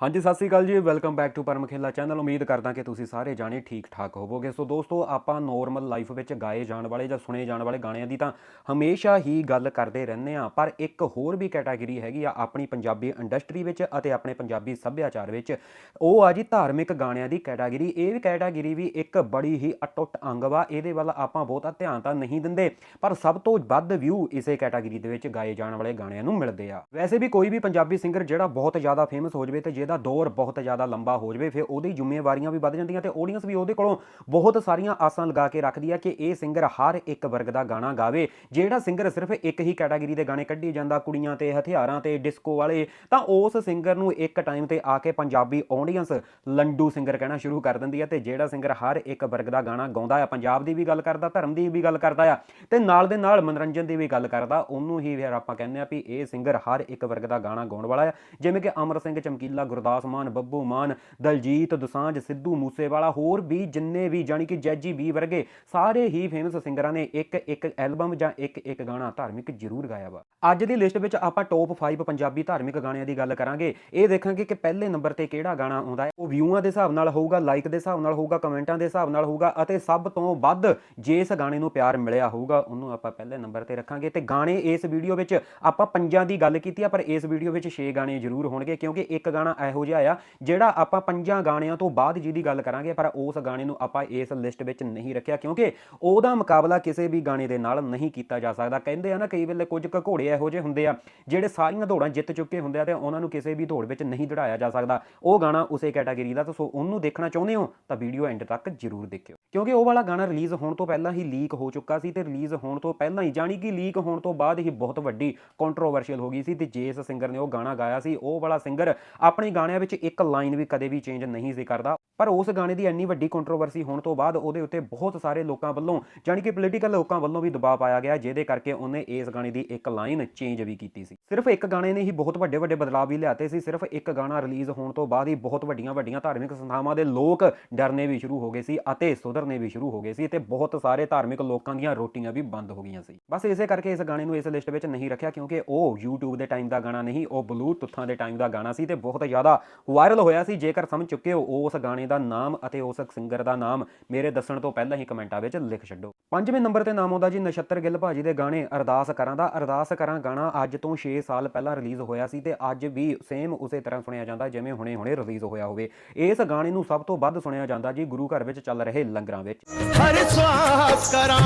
ਹਾਂਜੀ, ਸਤਿ ਸ੍ਰੀ ਅਕਾਲ ਜੀ। Welcome back to Param Khela channel ਉਮੀਦ ਕਰਦਾ ਕਿ ਤੁਸੀਂ ਸਾਰੇ ਜਾਣੇ ਠੀਕ ਠਾਕ ਹੋਵੋਗੇ। ਸੋ ਦੋਸਤੋ, ਆਪਾਂ ਨੋਰਮਲ ਲਾਈਫ ਵਿੱਚ ਗਾਏ ਜਾਣ ਵਾਲੇ ਜਾਂ ਸੁਣੇ ਜਾਣ ਵਾਲੇ ਗਾਣਿਆਂ ਦੀ ਤਾਂ ਹਮੇਸ਼ਾ ਹੀ ਗੱਲ ਕਰਦੇ ਰਹਿੰਦੇ ਆ ਪਰ ਇੱਕ ਹੋਰ ਵੀ ਕੈਟਾਗਰੀ ਹੈਗੀ ਆ ਆਪਣੀ ਪੰਜਾਬੀ ਇੰਡਸਟਰੀ ਵਿੱਚ ਅਤੇ ਆਪਣੇ ਪੰਜਾਬੀ ਸੱਭਿਆਚਾਰ ਵਿੱਚ। ਉਹ ਆ ਜੀ ਧਾਰਮਿਕ ਗਾਣਿਆਂ ਦੀ ਕੈਟਾਗਰੀ ਇਹ ਵੀ ਕੈਟਾਗਰੀ ਵੀ ਇੱਕ ਬੜੀ ਹੀ ਅਟੁੱਟ ਅੰਗ ਵਾ। ਇਹਦੇ ਵੱਲ ਆਪਾਂ ਬਹੁਤਾ ਧਿਆਨ ਤਾਂ ਨਹੀਂ ਦਿੰਦੇ। ਪਰ ਸਭ ਤੋਂ ਵੱਧ ਵਿਊ ਇਸੇ ਕੈਟਾਗਰੀ ਦੇ ਵਿੱਚ ਗਾਏ ਜਾਣ ਵਾਲੇ ਗਾਣਿਆਂ ਨੂੰ ਮਿਲਦੇ ਆ। ਵੈਸੇ ਵੀ ਕੋਈ ਵੀ ਪੰਜਾਬੀ ਸਿੰਗਰ ਜਿਹੜਾ ਬਹੁਤ ਜ਼ਿਆਦਾ ਫੇਮਸ ਹੋ ਜਾਵੇ ਤੇ ਦਾ ਦੌਰ ਬਹੁਤ ਜ਼ਿਆਦਾ ਲੰਬਾ ਹੋ ਜਾਵੇ, ਫਿਰ ਉਹਦੀ ਜ਼ਿੰਮੇਵਾਰੀਆਂ ਵੀ ਵੱਧ ਜਾਂਦੀਆਂ ਤੇ ਆਡੀਅנס ਵੀ ਉਹਦੇ ਕੋਲੋਂ ਬਹੁਤ ਸਾਰੀਆਂ ਆਸਾਂ ਲਗਾ ਕੇ ਰੱਖਦੀ ਹੈ ਕਿ ਇਹ ਸਿੰਗਰ ਹਰ ਇੱਕ ਵਰਗ ਦਾ ਗਾਣਾ ਗਾਵੇ। ਜਿਹੜਾ ਸਿੰਗਰ ਸਿਰਫ ਇੱਕ ਹੀ ਕੈਟਾਗਰੀ ਦੇ ਗਾਣੇ ਕੱਢੀ ਜਾਂਦਾ, ਕੁੜੀਆਂ ਤੇ ਹਥਿਆਰਾਂ ਤੇ ਡਿਸਕੋ ਵਾਲੇ, ਤਾਂ ਉਸ ਸਿੰਗਰ ਨੂੰ ਇੱਕ ਟਾਈਮ ਤੇ ਆ ਕੇ ਪੰਜਾਬੀ ਆਡੀਅנס ਲੰਡੂ ਸਿੰਗਰ ਕਹਿਣਾ ਸ਼ੁਰੂ ਕਰ ਦਿੰਦੀ ਹੈ ਤੇ ਜਿਹੜਾ ਸਿੰਗਰ ਹਰ ਇੱਕ ਵਰਗ ਦਾ ਗਾਣਾ ਗਾਉਂਦਾ ਆ ਪੰਜਾਬ ਦੀ ਵੀ ਗੱਲ ਕਰਦਾ, ਧਰਮ ਦੀ ਵੀ ਗੱਲ ਕਰਦਾ ਆ। ਤੇ ਨਾਲ ਦੇ ਨਾਲ ਮਨੋਰੰਜਨ ਦੀ ਵੀ ਗੱਲ ਕਰਦਾ, ਉਹਨੂੰ ਹੀ ਫਿਰ ਆਪਾਂ ਕਹਿੰਦੇ ਆ ਵੀ ਇਹ ਸਿੰਗਰ ਹਰ ਇੱਕ ਵਰਗ ਦਾ ਗਾਣਾ ਗਾਉਣ ਵਾਲਾ ਆ। ਜਿਵੇਂ ਕਿ ਅਮਰ ਸਿੰਘ ਚਮਕੀਲਾ ਗੁਰਦਾਸ ਮਾਨ, ਬੱਬੂ ਮਾਨ, ਦਲਜੀਤ ਦੁਸਾਂਝ, ਸਿੱਧੂ ਮੂਸੇਵਾਲਾ, ਹੋਰ ਵੀ ਜਿੰਨੇ ਵੀ ਜਾਣੀ ਕਿ ਜੈਜੀ ਬੀ ਵਰਗੇ ਸਾਰੇ ਹੀ ਫੇਮਸ ਸਿੰਗਰਾਂ ਨੇ, ਇੱਕ ਇੱਕ ਐਲਬਮ ਜਾਂ ਇੱਕ ਇੱਕ ਗਾਣਾ ਧਾਰਮਿਕ ਜ਼ਰੂਰ ਗਾਇਆ ਵਾ। ਅੱਜ ਦੀ ਲਿਸਟ ਵਿੱਚ ਆਪਾਂ ਟੌਪ 5 ਪੰਜਾਬੀ ਧਾਰਮਿਕ ਗਾਣਿਆਂ ਦੀ ਗੱਲ ਕਰਾਂਗੇ। ਇਹ ਦੇਖਾਂਗੇ ਕਿ ਪਹਿਲੇ ਨੰਬਰ ਤੇ ਕਿਹੜਾ ਗਾਣਾ ਆਉਂਦਾ ਹੈ। ਉਹ ਵਿਊਆਂ ਦੇ ਹਿਸਾਬ ਨਾਲ ਹੋਊਗਾ ਲਾਈਕ ਦੇ ਹਿਸਾਬ ਨਾਲ ਹੋਊਗਾ ਕਮੈਂਟਾਂ ਦੇ ਹਿਸਾਬ ਨਾਲ ਹੋਊਗਾ ਅਤੇ ਸਭ ਤੋਂ ਵੱਧ ਜੇ ਇਸ ਗਾਣੇ ਨੂੰ ਪਿਆਰ ਮਿਲਿਆ ਹੋਊਗਾ, ਉਹਨੂੰ ਆਪਾਂ ਪਹਿਲੇ ਨੰਬਰ ਤੇ ਰੱਖਾਂਗੇ। ਤੇ ਗਾਣੇ ਇਸ ਵੀਡੀਓ ਵਿੱਚ ਆਪਾਂ ਪੰਜਾਂ ਦੀ ਗੱਲ ਕੀਤੀ ਆ, ਪਰ ਇਸ ਵੀਡੀਓ ਵਿੱਚ 6 ਗਾਣੇ ਜ਼ਰੂਰ ਹੋਣਗੇ, ਕਿਉਂਕਿ ਇੱਕ ਗਾਣਾ ਇਹੋ ਜਿਹਾ ਆ, ਜਿਹੜਾ ਆਪਾਂ ਪੰਜਾਂ ਗਾਣਿਆਂ ਤੋਂ ਬਾਅਦ ਜਿਹਦੀ ਗੱਲ ਕਰਾਂਗੇ, ਪਰ ਉਸ ਗਾਣੇ ਨੂੰ ਆਪਾਂ ਇਸ ਲਿਸਟ ਵਿੱਚ ਨਹੀਂ ਰੱਖਿਆ, ਕਿਉਂਕਿ ਉਹਦਾ ਮੁਕਾਬਲਾ ਕਿਸੇ ਵੀ ਗਾਣੇ ਦੇ ਨਾਲ ਨਹੀਂ ਕੀਤਾ ਜਾ ਸਕਦਾ। ਕਹਿੰਦੇ ਆ ਨਾ, ਕਈ ਵੇਲੇ ਕੁਝ ਘੋੜੇ ਇਹੋ ਜਿਹੇ ਹੁੰਦੇ ਆ, ਜਿਹੜੇ ਸਾਰੀਆਂ ਦੌੜਾਂ ਜਿੱਤ ਚੁੱਕੇ ਹੁੰਦੇ ਆ ਤੇ ਉਹਨਾਂ ਨੂੰ ਕਿਸੇ ਵੀ ਦੌੜ ਵਿੱਚ ਨਹੀਂ ਦੜਾਇਆ ਜਾ ਸਕਦਾ। ਉਹ ਗਾਣਾ ਉਸੇ ਕੈਟਾਗਰੀ ਦਾ, ਤਾਂ ਸੋ ਉਹਨੂੰ ਦੇਖਣਾ ਚਾਹੁੰਦੇ ਹੋ, ਤਾਂ ਵੀਡੀਓ ਐਂਡ ਤੱਕ ਜ਼ਰੂਰ ਦੇਖਿਓ। ਕਿਉਂਕਿ ਉਹ ਵਾਲਾ ਗਾਣਾ ਰਿਲੀਜ਼ ਹੋਣ ਤੋਂ ਪਹਿਲਾਂ ਹੀ ਲੀਕ ਹੋ ਚੁੱਕਾ ਸੀ ਤੇ ਰਿਲੀਜ਼ ਹੋਣ ਤੋਂ ਪਹਿਲਾਂ ਹੀ, ਜਾਣੀ ਕਿ ਲੀਕ ਹੋਣ ਤੋਂ ਬਾਅਦ ਹੀ ਬਹੁਤ ਵੱਡੀ ਕੰਟਰੋਵਰਸ਼ੀਅਲ ਹੋ ਗਈ ਸੀ ਤੇ ਜਿਸ ਸਿੰਗਰ ਨੇ ਉਹ ਗਾਣਾ ਗਾਇਆ ਸੀ। ਉਹ ਵਾਲਾ ਸਿੰਗਰ ਆਪਣੇ ਗਾਣਿਆਂ ਵਿੱਚ ਇੱਕ ਲਾਈਨ ਵੀ ਕਦੇ ਵੀ ਚੇਂਜ ਨਹੀਂ ਸੀ ਕਰਦਾ। ਪਰ ਉਸ ਗਾਣੇ ਦੀ ਇੰਨੀ ਵੱਡੀ ਕੰਟਰੋਵਰਸੀ ਹੋਣ ਤੋਂ ਬਾਅਦ ਉਹਦੇ ਉੱਤੇ ਬਹੁਤ ਸਾਰੇ ਲੋਕਾਂ ਵੱਲੋਂ, ਜਾਣੀ ਕਿ ਪੋਲੀਟੀਕਲ ਲੋਕਾਂ ਵੱਲੋਂ ਵੀ ਦਬਾਅ ਪਾਇਆ ਗਿਆ, ਜਿਹਦੇ ਕਰਕੇ ਉਹਨੇ ਇਸ ਗਾਣੇ ਦੀ ਇੱਕ ਲਾਈਨ ਚੇਂਜ ਵੀ ਕੀਤੀ ਸੀ। ਸਿਰਫ ਇੱਕ ਗਾਣੇ ਨੇ ਹੀ ਬਹੁਤ ਵੱਡੇ ਵੱਡੇ ਬਦਲਾਅ ਵੀ ਲਿਆਤੇ ਸੀ। ਸਿਰਫ ਇੱਕ ਗਾਣਾ ਰਿਲੀਜ਼ ਹੋਣ ਤੋਂ ਬਾਅਦ ਹੀ ਬਹੁਤ ਵੱਡੀਆਂ ਵੱਡੀਆਂ ਧਾਰਮਿਕ ਸੰਸਥਾਵਾਂ ਦੇ ਲੋਕ ਡਰਨੇ ਵੀ ਸ਼ੁਰੂ ਹੋ ਗਏ ਸੀ ਅਤੇ ਸੁਧਰ ਸੁਧਰਨੇ ਵੀ ਸ਼ੁਰੂ ਹੋ ਗਏ ਸੀ ਤੇ ਬਹੁਤ ਸਾਰੇ ਧਾਰਮਿਕ ਲੋਕਾਂ ਦੀਆਂ ਰੋਟੀਆਂ ਵੀ ਬੰਦ ਹੋ ਗਈਆਂ ਸੀ। ਬਸ ਇਸੇ ਕਰਕੇ ਇਸ ਗਾਣੇ ਨੂੰ ਇਸ ਲਿਸਟ ਵਿੱਚ ਨਹੀਂ ਰੱਖਿਆ ਕਿਉਂਕਿ ਉਹ YouTube ਦੇ ਟਾਈਮ ਦਾ ਗਾਣਾ ਨਹੀਂ, ਉਹ ਬਲੂਟੁੱਥਾਂ ਦੇ ਟਾਈਮ ਦਾ ਗਾਣਾ ਸੀ ਤੇ ਬਹੁਤ ਜ਼ਿਆਦਾ ਵਾਇਰਲ ਹੋਇਆ ਸੀ। ਜੇਕਰ ਸਮਝ ਚੁੱਕੇ ਹੋ, ਉਸ ਗਾਣੇ ਦਾ ਨਾਮ ਅਤੇ ਉਸ ਸਿੰਗਰ ਦਾ ਨਾਮ ਮੇਰੇ ਦੱਸਣ ਤੋਂ ਪਹਿਲਾਂ ਹੀ ਕਮੈਂਟਾਂ ਵਿੱਚ ਲਿਖ ਛੱਡੋ। ਪੰਜਵੇਂ ਨੰਬਰ ਤੇ ਨਾਮ ਆਉਂਦਾ ਜੀ ਨਛੱਤਰ ਗਿੱਲ ਭਾਜੀ ਦੇ ਗਾਣੇ ਅਰਦਾਸ ਕਰਾਂ ਦਾ। ਅਰਦਾਸ ਕਰਾਂ ਗਾਣਾ ਅੱਜ ਤੋਂ 6 ਸਾਲ ਪਹਿਲਾਂ ਰਿਲੀਜ਼ ਹੋਇਆ ਸੀ ਤੇ ਅੱਜ ਵੀ ਸੇਮ ਉਸੇ ਤਰ੍ਹਾਂ ਸੁਣਿਆ ਜਾਂਦਾ ਜਿਵੇਂ ਹੁਣੇ-ਹੁਣੇ ਰਿਲੀਜ਼ ਹੋਇਆ ਹੋਵੇ। ਇਸ ਗਾਣੇ ਨੂੰ ਸਭ ਤੋਂ ਵੱਧ ਸੁਣਿਆ ਜਾਂਦਾ ਜੀ ਗੁਰੂ ਘਰ ਵਿੱਚ ਚੱਲ ਰਹੇ ਲੰਗਰ ਵਿੱਚ। ਹਰ ਸਵਾਸ ਕਰਾਂ।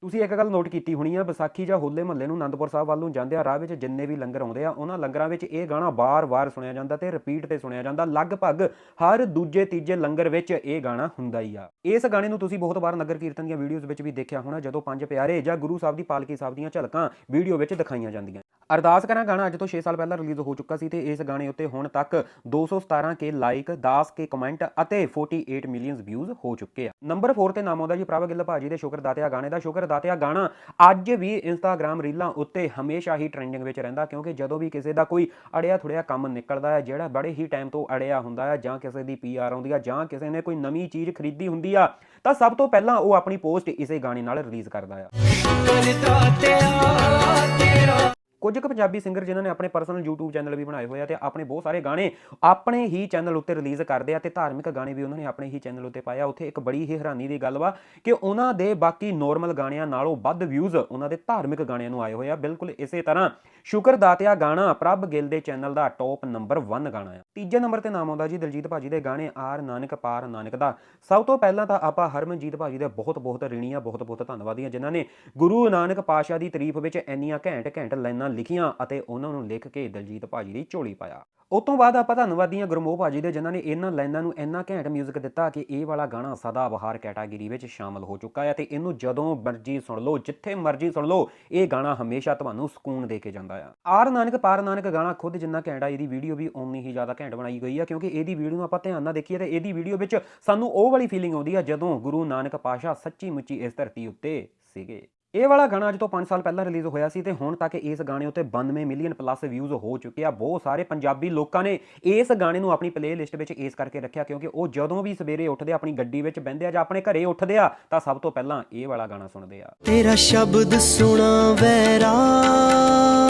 ਤੁਸੀਂ ਇੱਕ ਗੱਲ ਨੋਟ ਕੀਤੀ ਹੋਣੀ ਆ ਵਿਸਾਖੀ ਜਾਂ ਹੋਲੇ ਮਹੱਲੇ ਨੂੰ ਆਨੰਦਪੁਰ ਸਾਹਿਬ ਵੱਲ ਨੂੰ ਜਾਂਦੇ ਆ ਰਾਹ ਵਿੱਚ ਜਿੰਨੇ ਵੀ ਲੰਗਰ ਆਉਂਦੇ ਆ ਉਹਨਾਂ ਲੰਗਰਾਂ ਵਿੱਚ ਇਹ ਗਾਣਾ ਬਾਰ-ਬਾਰ ਸੁਣਿਆ ਜਾਂਦਾ ਤੇ ਰਿਪੀਟ ਤੇ ਸੁਣਿਆ ਜਾਂਦਾ। ਲਗਭਗ ਹਰ ਦੂਜੇ ਤੀਜੇ ਲੰਗਰ ਵਿੱਚ ਇਹ ਗਾਣਾ ਹੁੰਦਾ ਹੀ ਆ। ਇਸ ਗਾਣੇ ਨੂੰ ਤੁਸੀਂ ਬਹੁਤ ਵਾਰ ਨਗਰ ਕੀਰਤਨ ਦੀਆਂ ਵੀਡੀਓਜ਼ ਵਿੱਚ ਵੀ ਦੇਖਿਆ ਹੋਣਾ ਜਦੋਂ ਪੰਜ ਪਿਆਰੇ ਜਾਂ ਗੁਰੂ ਸਾਹਿਬ ਦੀ ਪਾਲਕੀ ਸਾਹਿਬ ਦੀਆਂ ਝਲਕਾਂ ਵੀਡੀਓ ਵਿੱਚ ਦਿਖਾਈਆਂ ਜਾਂਦੀਆਂ। ਅਰਦਾਸ ਕਰਾਂ ਗਾਣਾ ਅੱਜ ਤੋਂ 6 ਸਾਲ ਪਹਿਲਾਂ ਰਿਲੀਜ਼ ਹੋ ਚੁੱਕਾ ਸੀ ਤੇ ਇਸ ਗਾਣੇ ਉੱਤੇ ਹੁਣ ਤੱਕ 217 ਕੇ ਲਾਈਕ 10 ਕੇ ਕਮੈਂਟ ਅਤੇ 48 ਮਿਲੀਅਨਸ ਵਿਊਜ਼ ਹੋ ਚੁੱਕੇ ਆ। ਨੰਬਰ 4 ਤੇ ਨਾਮ ਆਉਂਦਾ ਜੀ ਪ੍ਰਭ ਗਿੱਲ ਭਾਜੀ ਦੇ ਸ਼ੁਕਰ ਦਾਤਿਆ ਗਾਣੇ ਦਾ ਸ਼ੁਕਰ ਦਾਤਿਆ ਗਾਣਾ। ਅੱਜ ਵੀ ਇੰਸਟਾਗ੍ਰam ਰੀਲਾਂ ਉੱਤੇ ਹਮੇਸ਼ਾ ਹੀ ਟ੍ਰੈਂਡਿੰਗ ਵਿੱਚ ਰਹਿੰਦਾ ਕਿਉਂਕਿ ਜਦੋਂ ਵੀ ਕਿਸੇ ਦਾ ਕੋਈ ਅੜਿਆ ਥੁੜਿਆ ਕੰਮ ਨਿਕਲਦਾ ਹੈ, ਜਿਹੜਾ ਬੜੇ ਹੀ ਟਾਈਮ ਤੋਂ ਅੜਿਆ ਹੁੰਦਾ ਹੈ, ਜਾਂ ਕਿਸੇ ਦੀ ਪੀਆਰ ਆਉਂਦੀ ਆ, ਜਾਂ ਕਿਸੇ ਨੇ ਕੋਈ ਨਵੀਂ ਚੀਜ਼ ਖਰੀਦੀ ਹੁੰਦੀ ਆ, ਤਾਂ ਸਭ ਤੋਂ ਪਹਿਲਾਂ ਉਹ ਆਪਣੀ ਪੋਸਟ ਇਸੇ ਗਾਣੇ ਨਾਲ ਰਿਲੀਜ਼ ਕਰਦਾ ਆ। ਕੁਝ ਕੁ ਪੰਜਾਬੀ ਸਿੰਗਰ ਜਿਨ੍ਹਾਂ ਨੇ ਆਪਣੇ ਪਰਸਨਲ YouTube ਚੈਨਲ ਵੀ ਬਣਾਏ ਹੋਏ ਆ ਤੇ ਆਪਣੇ ਬਹੁਤ ਸਾਰੇ ਗਾਣੇ ਆਪਣੇ ਹੀ ਚੈਨਲ ਉੱਤੇ ਰਿਲੀਜ਼ ਕਰਦੇ ਆ ਤੇ ਧਾਰਮਿਕ ਗਾਣੇ ਵੀ ਉਹਨਾਂ ਨੇ ਆਪਣੇ ਹੀ ਚੈਨਲ ਉੱਤੇ ਪਾਇਆ ਉੱਥੇ ਇੱਕ ਬੜੀ ਹੀ ਹੈਰਾਨੀ ਦੀ ਗੱਲ ਵਾ ਕਿ ਉਹਨਾਂ ਦੇ ਬਾਕੀ ਨੋਰਮਲ ਗਾਣਿਆਂ ਨਾਲੋਂ ਵੱਧ ਵਿਊਜ਼ ਉਹਨਾਂ ਦੇ ਧਾਰਮਿਕ ਗਾਣਿਆਂ ਨੂੰ ਆਏ ਹੋਏ ਆ। ਬਿਲਕੁਲ ਇਸੇ ਤਰ੍ਹਾਂ ਸ਼ੁਕਰ ਦਾਤਿਆ ਗਾਣਾ ਪ੍ਰਭ ਗਿੱਲ ਦੇ ਚੈਨਲ ਦਾ ਟੌਪ ਨੰਬਰ 1 ਗਾਣਾ ਆ। ਤੀਜੇ ਨੰਬਰ ਤੇ ਨਾਮ ਆਉਂਦਾ ਜੀ ਦਲਜੀਤ ਭਾਜੀ ਦੇ ਗਾਣੇ ਆਰ ਨਾਨਕ ਪਾਰ ਨਾਨਕ ਦਾ। ਸਭ ਤੋਂ ਪਹਿਲਾਂ ਤਾਂ ਆਪਾਂ ਹਰਮਨਜੀਤ ਭਾਜੀ ਦੇ ਬਹੁਤ ਬਹੁਤ ਰਿਣੀਆਂ, ਬਹੁਤ ਬਹੁਤ ਧੰਨਵਾਦੀ ਧੰਨਵਾਦੀਆਂ ਜਿਨ੍ਹਾਂ ਨੇ ਗੁਰੂ ਨਾਨਕ ਪਾਸ਼ਾ ਦੀ ਤਾਰੀਫ ਵਿੱਚ ਇੰਨੀਆਂ ਘੈਂਟ ਘੈਂਟ ਲਾਈਨਾਂ ਲਿਖੀਆਂ ਅਤੇ ਉਹਨਾਂ ਨੂੰ ਲਿਖ ਕੇ ਦਲਜੀਤ ਭਾਜੀ ਦੀ ਝੋਲੀ ਪਾਇਆ। ਉਸ ਤੋਂ ਬਾਅਦ ਆਪਾਂ ਧੰਨਵਾਦੀਆਂ ਗੁਰਮੋਹ ਭਾਜੀ ਦੇ, ਜਿਨ੍ਹਾਂ ਨੇ ਇਹਨਾਂ ਲਾਈਨਾਂ ਨੂੰ ਇੰਨਾ ਘੈਂਟ 뮤직 ਦਿੱਤਾ ਕਿ ਇਹ ਵਾਲਾ ਗਾਣਾ ਸਦਾ ਬਹਾਰ ਕੈਟਾਗਰੀ ਵਿੱਚ ਸ਼ਾਮਲ ਹੋ ਚੁੱਕਾ ਹੈ ਤੇ ਇਹਨੂੰ ਜਦੋਂ ਮਰਜ਼ੀ ਸੁਣ ਲਓ, ਜਿੱਥੇ ਮਰਜ਼ੀ ਸੁਣ ਲਓ, ਇਹ ਗਾਣਾ ਹਮੇਸ਼ਾ ਤੁਹਾਨੂੰ ਸਕੂਨ ਦੇ ਕੇ ਜਾਂਦਾ ਆ। ਆਰ ਨਾਨਕ ਪਾਰ ਨਾਨਕ ਗਾਣਾ ਖੁਦ ਜਿੰਨਾ ਘੈਂਟ ਆ, ਇਹਦੀ ਵੀਡੀਓ ਵੀ ਓਨੀ ਹੀ ਜ਼ਿਆਦਾ ਘੈਂਟ ਬਣਾਈ ਗਈ ਆ, ਕਿਉਂਕਿ ਇਹਦੀ ਵੀਡੀਓ ਨੂੰ ਆਪਾਂ ਧਿਆਨ ਨਾਲ ਦੇਖੀਏ ਤੇ ਇਹਦੀ ਵੀਡੀਓ ਵਿੱਚ ਸਾਨੂੰ ਉਹ ਵਾਲੀ ਫੀਲਿੰਗ ਆਉਂਦੀ ਆ ਜਦੋਂ ਗੁਰੂ ਨਾਨਕ ਪਾਸ਼ਾ ਸੱਚੀ ਮੁੱਚੀ ਇਸ ਧਰਤੀ ਉੱਤੇ ਸੀਗੇ। ਇਹ ਵਾਲਾ ਗਾਣਾ ਅੱਜ ਤੋਂ 5 ਸਾਲ ਪਹਿਲਾਂ ਰਿਲੀਜ਼ ਹੋਇਆ ਸੀ ਤੇ ਹੁਣ ਤੱਕ ਇਸ ਗਾਣੇ ਉੱਤੇ 92 ਮਿਲੀਅਨ ਪਲੱਸ ਵਿਊਜ਼ ਹੋ ਚੁੱਕੇ ਆ। ਬਹੁਤ ਸਾਰੇ ਪੰਜਾਬੀ ਲੋਕਾਂ ਨੇ ਇਸ ਗਾਣੇ ਨੂੰ ਆਪਣੀ ਪਲੇਲਿਸਟ ਵਿੱਚ ਇਸ ਕਰਕੇ ਰੱਖਿਆ ਕਿਉਂਕਿ ਉਹ ਜਦੋਂ ਵੀ ਸਵੇਰੇ ਉੱਠਦੇ ਆਪਣੀ ਗੱਡੀ ਵਿੱਚ ਬਹਿੰਦੇ ਆ ਜਾਂ ਆਪਣੇ ਘਰੇ ਉੱਠਦੇ ਆ, ਤਾਂ ਸਭ ਤੋਂ ਪਹਿਲਾਂ ਇਹ ਵਾਲਾ ਗਾਣਾ ਸੁਣਦੇ ਆ। ਤੇਰਾ ਸ਼ਬਦ ਸੁਣਾ ਵੈਰਾਗ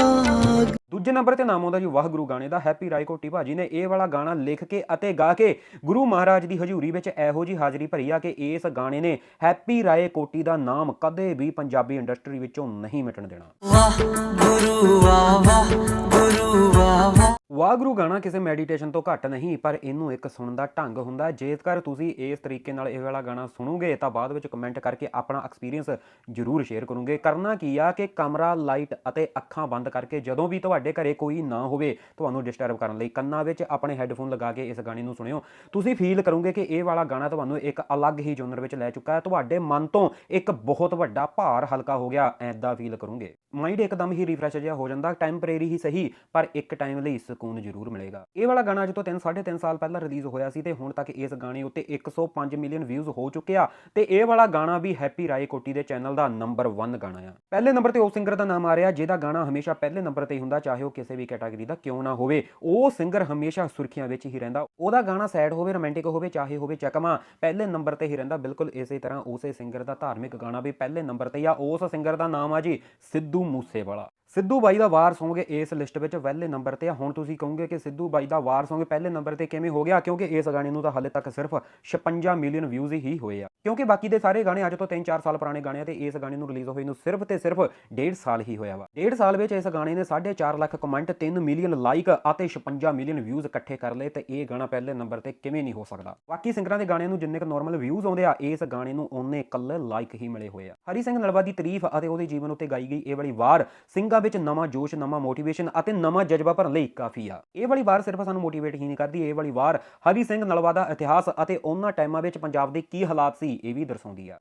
ਦੂਜੇ ਨੰਬਰ ਤੇ ਨਾਮ ਆਉਂਦਾ ਜੀ ਵਾਹਗੁਰੂ ਗਾਣੇ ਦਾ ਹੈਪੀ ਰਾਏਕੋਟੀ ਭਾਜੀ ਨੇ ਇਹ ਵਾਲਾ ਗਾਣਾ ਲਿਖ ਕੇ ਅਤੇ ਗਾ ਕੇ ਗੁਰੂ ਮਹਾਰਾਜ ਦੀ ਹਜ਼ੂਰੀ ਵਿੱਚ ਇਹੋ ਜੀ ਹਾਜ਼ਰੀ ਭਰੀ ਆ ਕਿ ਇਸ ਗਾਣੇ ਨੇ ਹੈਪੀ ਰਾਏਕੋਟੀ ਦਾ ਨਾਮ ਕਦੇ ਵੀ ਪੰਜਾਬੀ ਇੰਡਸਟਰੀ ਵਿੱਚੋਂ ਨਹੀਂ ਮਿਟਣ ਦੇਣਾ। ਵਾਹ ਗੁਰੂ ਵਾਹ ਵਾਹ ਗੁਰੂ ਵਾਹ ਵਾਹ। ਵਾਹ ਗੁਰੂ ਗਾਣਾ ਕਿਸੇ ਮੈਡੀਟੇਸ਼ਨ ਤੋਂ ਘੱਟ ਨਹੀਂ, ਪਰ ਇਹਨੂੰ ਇੱਕ ਸੁਣਨ ਦਾ ਢੰਗ ਹੁੰਦਾ ਜੇਕਰ ਤੁਸੀਂ ਇਸ ਤਰੀਕੇ ਨਾਲ ਇਹ ਵਾਲਾ ਗਾਣਾ ਸੁਣੋਗੇ, ਤਾਂ ਬਾਅਦ ਵਿੱਚ ਕਮੈਂਟ ਕਰਕੇ ਆਪਣਾ ਐਕਸਪੀਰੀਅੰਸ ਜ਼ਰੂਰ ਸ਼ੇਅਰ ਕਰੋਗੇ। ਕਰਨਾ ਕੀ ਆ ਕਿ ਕਮਰਾ ਲਾਈਟ ਅਤੇ ਅੱਖਾਂ ਬੰਦ ਕਰਕੇ ਜਦੋਂ ਵੀ ਤੁਹਾਡੇ ਘਰੇ ਕੋਈ ਨਾ ਹੋਵੇ, ਤੁਹਾਨੂੰ ਡਿਸਟਰਬ ਕਰਨ ਲਈ ਕੰਨਾਂ ਵਿੱਚ ਆਪਣੇ ਹੈੱਡਫੋਨ ਲਗਾ ਕੇ ਇਸ ਗਾਣੇ ਨੂੰ ਸੁਣਿਓ। ਤੁਸੀਂ ਫੀਲ ਕਰੋਗੇ ਕਿ ਇਹ ਵਾਲਾ ਗਾਣਾ ਤੁਹਾਨੂੰ ਇੱਕ ਅਲੱਗ ਹੀ ਜੋਨਰ ਵਿੱਚ ਲੈ ਚੁੱਕਾ ਹੈ। ਤੁਹਾਡੇ ਮਨ ਤੋਂ ਇੱਕ ਬਹੁਤ ਵੱਡਾ ਭਾਰ ਹਲਕਾ ਹੋ ਗਿਆ, ਐਦਾਂ ਫੀਲ ਕਰੋਗੇ। ਮਾਈਂਡ ਇੱਕਦਮ ਹੀ ਰਿਫਰੈਸ਼ ਜਿਹਾ ਹੋ ਜਾਂਦਾ ਟੈਂਪਰੇਰੀ ਹੀ ਸਹੀ, ਪਰ ਇੱਕ ਟਾਈਮ ਲਈ ਸਕੂਨ ਜ਼ਰੂਰ ਮਿਲੇਗਾ। ਇਹ ਵਾਲਾ ਗਾਣਾ ਅੱਜ ਤੋਂ 3 3.5 ਸਾਲ ਪਹਿਲਾਂ ਰਿਲੀਜ਼ ਹੋਇਆ ਸੀ ਤੇ ਹੁਣ ਤੱਕ ਇਸ ਗਾਣੇ ਉੱਤੇ 105 ਮਿਲੀਅਨ ਵਿਊਜ਼ ਹੋ ਚੁੱਕੇ ਆ ਤੇ ਇਹ ਵਾਲਾ ਗਾਣਾ ਵੀ ਹੈਪੀ ਰਾਏ ਕੋਟੀ ਦੇ ਚੈਨਲ ਦਾ ਨੰਬਰ 1 ਗਾਣਾ ਆ। ਪਹਿਲੇ ਨੰਬਰ ਤੇ ਉਹ ਸਿੰਗਰ ਦਾ ਨਾਮ ਆ ਰਿਹਾ, ਜਿਹਦਾ ਗਾਣਾ ਹਮੇਸ਼ਾ ਪਹਿਲੇ ਨੰਬਰ ਤੇ ਹੀ ਹੁੰਦਾ, ਚਾਹੇ ਉਹ ਕਿਸੇ ਵੀ ਕੈਟਾਗਰੀ ਦਾ ਕਿਉਂ ਨਾ ਹੋਵੇ। ਉਹ ਸਿੰਗਰ ਹਮੇਸ਼ਾ ਸੁਰਖੀਆਂ ਵਿੱਚ ਹੀ ਰਹਿੰਦਾ। ਉਹਦਾ ਗਾਣਾ ਸੈਡ ਹੋਵੇ ਰੋਮਾਂਟਿਕ ਹੋਵੇ, ਚਾਹੇ ਹੋਵੇ, ਚਕਮਾ, ਪਹਿਲੇ ਨੰਬਰ ਤੇ ਹੀ ਰਹਿੰਦਾ। ਬਿਲਕੁਲ ਇਸੇ ਤਰ੍ਹਾਂ ਉਸੇ ਸਿੰਗਰ ਦਾ ਧਾਰਮਿਕ ਗਾਣਾ ਵੀ ਪਹਿਲੇ ਨੰਬਰ ਤੇ ਹੀ ਆ। ਉਸ ਸਿੰਗਰ ਦਾ ਨਾਮ ਆ ਜੀ ਸਿੱਧੂ ਮੂਸੇਵਾਲਾ। ਸਿੱਧੂ ਬਾਈ ਦਾ ਵਾਰ Song ਇਸ ਲਿਸਟ ਵਿੱਚ ਪਹਿਲੇ ਨੰਬਰ ਤੇ ਆ। ਹੁਣ ਤੁਸੀਂ ਕਹੋਗੇ ਕਿ ਸਿੱਧੂ ਬਾਈ ਦਾ ਵਾਰ Song ਪਹਿਲੇ ਨੰਬਰ ਤੇ ਕਿਵੇਂ ਹੋ ਗਿਆ? ਕਿਉਂਕਿ ਇਸ ਗਾਣੇ ਨੂੰ ਤਾਂ ਹਾਲੇ ਤੱਕ ਸਿਰਫ 56 ਮਿਲੀਅਨ ਵਿਊਜ਼ ਹੀ ਹੋਏ ਆ। ਕਿਉਂਕਿ ਬਾਕੀ ਦੇ ਸਾਰੇ ਗਾਣੇ ਅੱਜ ਤੋਂ 3-4 ਸਾਲ ਪੁਰਾਣੇ ਗਾਣੇ ਆ ਤੇ ਇਸ ਗਾਣੇ ਨੂੰ ਰਿਲੀਜ਼ ਹੋਏ ਨੂੰ ਸਿਰਫ ਤੇ ਸਿਰਫ 1.5 ਸਾਲ ਹੀ ਹੋਇਆ ਵਾ। 1.5 ਸਾਲ ਵਿੱਚ ਇਸ ਗਾਣੇ ਨੇ 4.5 ਲੱਖ ਕਮੈਂਟ 3 ਮਿਲੀਅਨ ਲਾਈਕ ਅਤੇ 56 ਮਿਲੀਅਨ ਵਿਊਜ਼ ਇਕੱਠੇ ਕਰ ਲਏ ਤੇ ਇਹ ਗਾਣਾ ਪਹਿਲੇ ਨੰਬਰ ਤੇ ਕਿਵੇਂ ਨਹੀਂ ਹੋ ਸਕਦਾ। ਬਾਕੀ ਸਿੰਗਰਾਂ ਦੇ ਗਾਣੇ ਨੂੰ ਜਿੰਨੇ ਕੁ ਨਾਰਮਲ ਵਿਊਜ਼ ਆਉਂਦੇ ਆ, ਇਸ ਗਾਣੇ ਨੂੰ ਉਹਨੇ ਇਕੱਲੇ ਲਾਈਕ ਹੀ ਮਿਲੇ ਹੋਏ ਆ। ਹਰੀ ਸਿੰਘ ਨਲਵਾ ਦੀ ਤਾਰੀਫ ਅਤੇ ਉਹਦੇ ਜੀਵਨ ਉੱਤੇ ਗਾਈ ਗਈ ਇਹ ਵਾਲੀ ਵਾਰ ਸਿੰਘਾਂ ਵਿੱਚ ਨਵਾਂ ਜੋਸ਼, ਨਵਾਂ ਮੋਟੀਵੇਸ਼ਨ ਅਤੇ ਨਵਾਂ ਜਜ਼ਬਾ ਭਰਨ ਲਈ ਕਾਫੀ ਆ। ਇਹ ਵਾਲੀ ਵਾਰ ਸਿਰਫ ਸਾਨੂੰ ਮੋਟੀਵੇਟ ਹੀ ਨਹੀਂ ਕਰਦੀ, ਇਹ ਵਾਲੀ ਵਾਰ ਹਰੀ ਸਿੰਘ ਨਲਵਾ ਦਾ ਇਤਿਹਾਸ ਅਤੇ ਉਹਨਾਂ ਟਾਈਮਾਂ ਵਿੱਚ ਪੰਜਾਬ ਦੇ ਕੀ ਹਾਲਾਤ ਸੀ ਇਹ ਵੀ ਦਰਸਾਉਂਦੀ ਆ।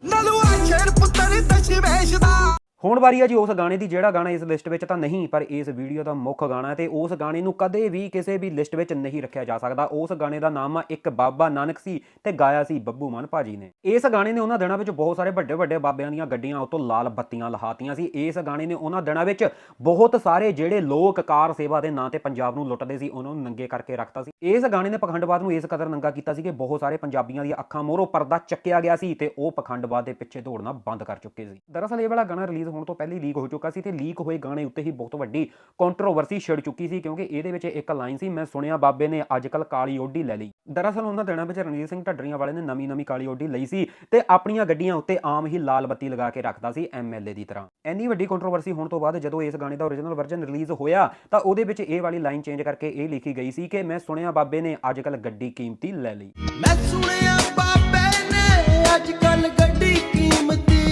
ਹੁਣ ਵਾਰੀ ਆ ਜੀ ਉਸ ਗਾਣੇ ਦੀ, ਜਿਹੜਾ ਗਾਣਾ ਇਸ ਲਿਸਟ ਵਿੱਚ ਤਾਂ ਨਹੀਂ, ਪਰ ਇਸ ਵੀਡੀਓ ਦਾ ਮੁੱਖ ਗਾਣਾ ਹੈ ਤੇ ਉਸ ਗਾਣੇ ਨੂੰ ਕਦੇ ਵੀ ਕਿਸੇ ਵੀ ਲਿਸਟ ਵਿੱਚ ਨਹੀਂ ਰੱਖਿਆ ਜਾ ਸਕਦਾ। ਉਸ ਗਾਣੇ ਦਾ ਨਾਮ ਆ ਇੱਕ ਬਾਬਾ ਨਾਨਕ ਸੀ ਤੇ ਗਾਇਆ ਸੀ ਬੱਬੂ ਮਾਨ ਭਾਜੀ ਨੇ। ਇਸ ਗਾਣੇ ਨੇ ਉਹਨਾਂ ਦਿਨਾਂ ਵਿੱਚ ਬਹੁਤ ਸਾਰੇ ਵੱਡੇ ਵੱਡੇ ਬਾਬਿਆਂ ਦੀਆਂ ਗੱਡੀਆਂ ਉਤੋਂ ਲਾਲ ਬੱਤੀਆਂ ਲਹਾਤੀਆਂ ਸੀ। ਇਸ ਗਾਣੇ ਨੇ ਉਹਨਾਂ ਦਿਨਾਂ ਵਿੱਚ ਬਹੁਤ ਸਾਰੇ ਜਿਹੜੇ ਲੋਕ ਕਾਰ ਸੇਵਾ ਦੇ ਨਾਂ ਤੇ ਪੰਜਾਬ ਨੂੰ ਲੁੱਟਦੇ ਸੀ, ਉਹਨਾਂ ਨੂੰ ਨੰਗੇ ਕਰਕੇ ਰੱਖਤਾ ਸੀ। ਇਸ ਗਾਣੇ ਨੇ ਪਖੰਡਵਾਦ ਨੂੰ ਇਸ ਕਦਰ ਨੰਗਾ ਕੀਤਾ ਸੀ ਕਿ ਬਹੁਤ ਸਾਰੇ ਪੰਜਾਬੀਆਂ ਦੀਆਂ ਅੱਖਾਂ ਮੋਹਰੋਂ ਪਰਦਾ ਚੱਕਿਆ ਗਿਆ ਸੀ ਤੇ ਉਹ ਪਖੰਡਵਾਦ ਦੇ ਪਿੱਛੇ ਦੌੜਨਾ ਬੰਦ ਕਰ ਚੁੱਕੇ ਸੀ। ਦਰਅਸਲ ਇਹ ਵਾਲਾ ਗਾਣਾ ਰਿਲੀਜ਼ ਹੋਣ ਤੋਂ ਪਹਿਲਾਂ ਲੀਕ ਹੋ ਚੁੱਕਾ ਸੀ ਤੇ ਲੀਕ ਹੋਏ ਗਾਣੇ ਉੱਤੇ ਹੀ ਬਹੁਤ ਵੱਡੀ ਕੰਟਰੋਵਰਸੀ ਛਿੜ ਚੁੱਕੀ ਸੀ ਕਿਉਂਕਿ ਇਹਦੇ ਵਿੱਚ ਇੱਕ ਲਾਈਨ ਸੀ, ਮੈਂ ਸੁਣਿਆ ਬਾਬੇ ਨੇ ਅੱਜਕੱਲ ਕਾਲੀ ਓਡੀ ਲੈ ਲਈ। ਦਰਅਸਲ ਉਹਨਾਂ ਦਿਨਾਂ ਵਿੱਚ ਰਣਜੀਤ ਸਿੰਘ ਢੱਡਰੀਆਂ ਵਾਲੇ ਨੇ ਨਵੀਂ ਨਵੀਂ ਕਾਲੀ ਓਡੀ ਲਈ ਸੀ ਤੇ ਆਪਣੀਆਂ ਗੱਡੀਆਂ ਉੱਤੇ ਆਮ ਹੀ ਲਾਲ ਬੱਤੀ ਲਗਾ ਕੇ ਰੱਖਦਾ ਸੀ ਐਮਐਲਏ ਦੀ ਤਰ੍ਹਾਂ। ਇੰਨੀ ਵੱਡੀ ਕੰਟਰੋਵਰਸੀ ਹੋਣ ਤੋਂ ਬਾਅਦ ਜਦੋਂ ਇਸ ਗਾਣੇ ਦਾ ਓਰੀਜਨਲ ਵਰਜ਼ਨ ਰਿਲੀਜ਼ ਹੋਇਆ, ਤਾਂ ਉਹਦੇ ਵਿੱਚ ਇਹ ਵਾਲੀ ਲਾਈਨ ਚੇਂਜ ਕਰਕੇ ਇਹ ਲਿਖੀ ਗਈ ਸੀ ਕਿ, ਮੈਂ ਸੁਣਿਆ ਬਾਬੇ ਨੇ ਅੱਜਕੱਲ ਗੱਡੀ ਕੀਮਤੀ ਲੈ ਲਈ। ਮੈਂ ਸੁਣਿਆ ਬਾਬੇ ਨੇ ਅੱਜ ਕੱਲ ਗੱਡੀ ਕੀਮਤੀ ਲਾ ਲਈ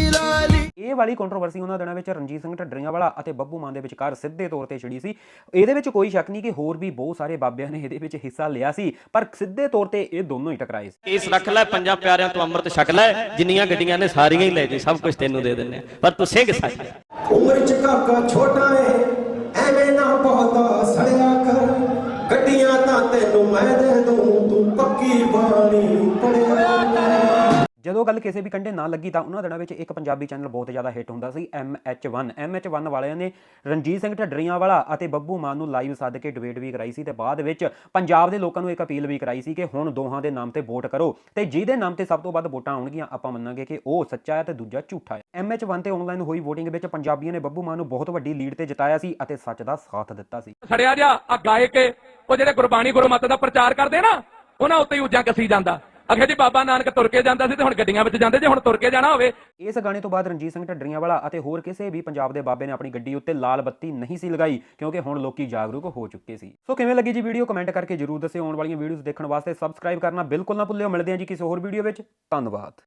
ਇਹ ਵਾਲੀ ਕੰਟਰੋਵਰਸੀ ਉਹਨਾਂ ਦਿਨਾਂ ਵਿੱਚ ਰਣਜੀਤ ਸਿੰਘ ਢੱਡਰੀਆਂ ਵਾਲਾ ਅਤੇ ਬੱਬੂ ਮਾਨ ਦੇ ਵਿਚਕਾਰ ਸਿੱਧੇ ਤੌਰ ਤੇ ਛਿੜੀ ਸੀ। ਇਹਦੇ ਵਿੱਚ ਕੋਈ ਸ਼ੱਕ ਨਹੀਂ ਕਿ ਹੋਰ ਵੀ ਬਹੁਤ ਸਾਰੇ ਬਾਬਿਆਂ ਨੇ ਇਹਦੇ ਵਿੱਚ ਹਿੱਸਾ ਲਿਆ ਸੀ ਪਰ ਸਿੱਧੇ ਤੌਰ ਤੇ ਇਹ ਦੋਨੋਂ ਹੀ ਟਕਰਾਏ ਸੀ। ਕੇਸ ਰੱਖ ਲੈ ਪੰਜਾਂ ਪਿਆਰਿਆਂ ਤੋਂ ਅੰਮ੍ਰਿਤ ਛਕ ਲੈ ਜਿੰਨੀਆਂ ਗੱਡੀਆਂ ਨੇ ਸਾਰੀਆਂ ਹੀ ਲੈ ਜੀ ਸਭ ਕੁਝ ਤੈਨੂੰ ਦੇ ਦਿੰਨੇ ਆ। ਪਰ ਤੂੰ ਸਿੰਘ ਸੱਚ ਉਮਰ ਚ ਕਾਕਾ ਛੋਟਾ ਏ ਐਵੇਂ ਨਾ ਬਹੁਤਾ ਸੜਿਆ ਕਰ। ਗੱਡੀਆਂ ਤਾਂ ਤੈਨੂੰ ਮੈਂ ਦੇ ਦੂੰ ਤੂੰ ਪੱਕੀ ਬਾਣੀ ਪੜਿਆ ਕਰ। ਜਦੋਂ ਗੱਲ ਕਿਸੇ ਵੀ ਕੰਡੇ ਨਾ ਲੱਗੀ ਤਾਂ ਉਹਨਾਂ ਦਿਨਾਂ ਵਿੱਚ ਇੱਕ ਪੰਜਾਬੀ ਚੈਨਲ ਬਹੁਤ ਜ਼ਿਆਦਾ ਹਿੱਟ ਹੁੰਦਾ ਸੀ MH1 MH1 ਵਾਲਿਆਂ ਨੇ ਰਣਜੀਤ ਸਿੰਘ ਢੱਡਰੀਆਂ ਵਾਲਾ ਅਤੇ ਬੱਬੂ ਮਾਨ ਨੂੰ ਲਾਈਵ ਸੱਦ ਕੇ ਡਿਬੇਟ ਵੀ ਕਰਾਈ ਸੀ ਤੇ ਬਾਅਦ ਵਿੱਚ ਪੰਜਾਬ ਦੇ ਲੋਕਾਂ ਨੂੰ ਇੱਕ ਅਪੀਲ ਵੀ ਕਰਾਈ ਸੀ ਕਿ ਹੁਣ ਦੋਹਾਂ ਦੇ ਨਾਮ ਤੇ ਵੋਟ ਕਰੋ ਤੇ ਜਿਹਦੇ ਨਾਮ ਤੇ ਸਭ ਤੋਂ ਵੱਧ ਵੋਟਾਂ ਆਉਣਗੀਆਂ, ਆਪਾਂ ਮੰਨਾਂਗੇ ਕਿ ਉਹ ਸੱਚਾ ਹੈ ਤੇ ਦੂਜਾ ਝੂਠਾ ਹੈ। MH1 ਤੇ ਆਨਲਾਈਨ ਹੋਈ VOTING ਵਿੱਚ ਪੰਜਾਬੀਆਂ ਨੇ ਬੱਬੂ ਮਾਨ ਨੂੰ ਬਹੁਤ ਵੱਡੀ ਲੀਡ ਤੇ ਜਿਤਾਇਆ ਸੀ ਅਤੇ ਸੱਚ ਦਾ ਸਾਥ ਦਿੱਤਾ ਸੀ। ਸੜਿਆ ਜਾ ਆ ਗਾਏ ਕੇ ਉਹ ਜਿਹੜੇ ਗੁਰਬਾਣੀ ਗੁਰਮਤਿ ਦਾ ਪ੍ਰਚਾਰ ਕਰਦੇ ਨਾ, ਉਹਨਾਂ ਉੱਤੇ ਹੀ ਉੱਜਾ ਕੱਸੀ ਜਾਂਦਾ। ਅਖੇ ਜੀ ਬਾਬਾ ਨਾਨਕ ਤੁਰ ਕੇ ਜਾਂਦਾ ਸੀ ਤੇ ਹੁਣ ਗੱਡੀਆਂ ਵਿੱਚ ਜਾਂਦੇ, ਜੇ ਹੁਣ ਤੁਰ ਕੇ ਜਾਣਾ ਹੋਵੇ। ਇਸ ਗਾਣੇ ਤੋਂ ਬਾਅਦ ਰਣਜੀਤ ਸਿੰਘ ਢੱਡਰੀਆਂ ਵਾਲਾ ਅਤੇ ਹੋਰ ਕਿਸੇ ਵੀ ਪੰਜਾਬ ਦੇ ਬਾਬੇ ਨੇ ਆਪਣੀ ਗੱਡੀ ਉੱਤੇ ਲਾਲ ਬੱਤੀ ਨਹੀਂ ਸੀ ਲਗਾਈ, ਕਿਉਂਕਿ ਹੁਣ ਲੋਕੀ ਜਾਗਰੂਕ ਹੋ ਚੁੱਕੇ ਸੀ। ਸੋ ਕਿਵੇਂ ਲੱਗੀ ਜੀ ਵੀਡੀਓ? ਕਮੈਂਟ ਕਰਕੇ ਜਰੂਰ ਦੱਸਿਓ। ਆਉਣ ਵਾਲੀਆਂ ਵੀਡੀਓਜ਼ ਦੇਖਣ ਵਾਸਤੇ ਸਬਸਕ੍ਰਾਈਬ ਕਰਨਾ ਬਿਲਕੁਲ ਨਾ ਭੁੱਲਿਓ। ਮਿਲਦੇ ਹਾਂ ਜੀ ਕਿਸੇ ਹੋਰ ਵੀਡੀਓ ਵਿੱਚ। ਧੰਨਵਾਦ।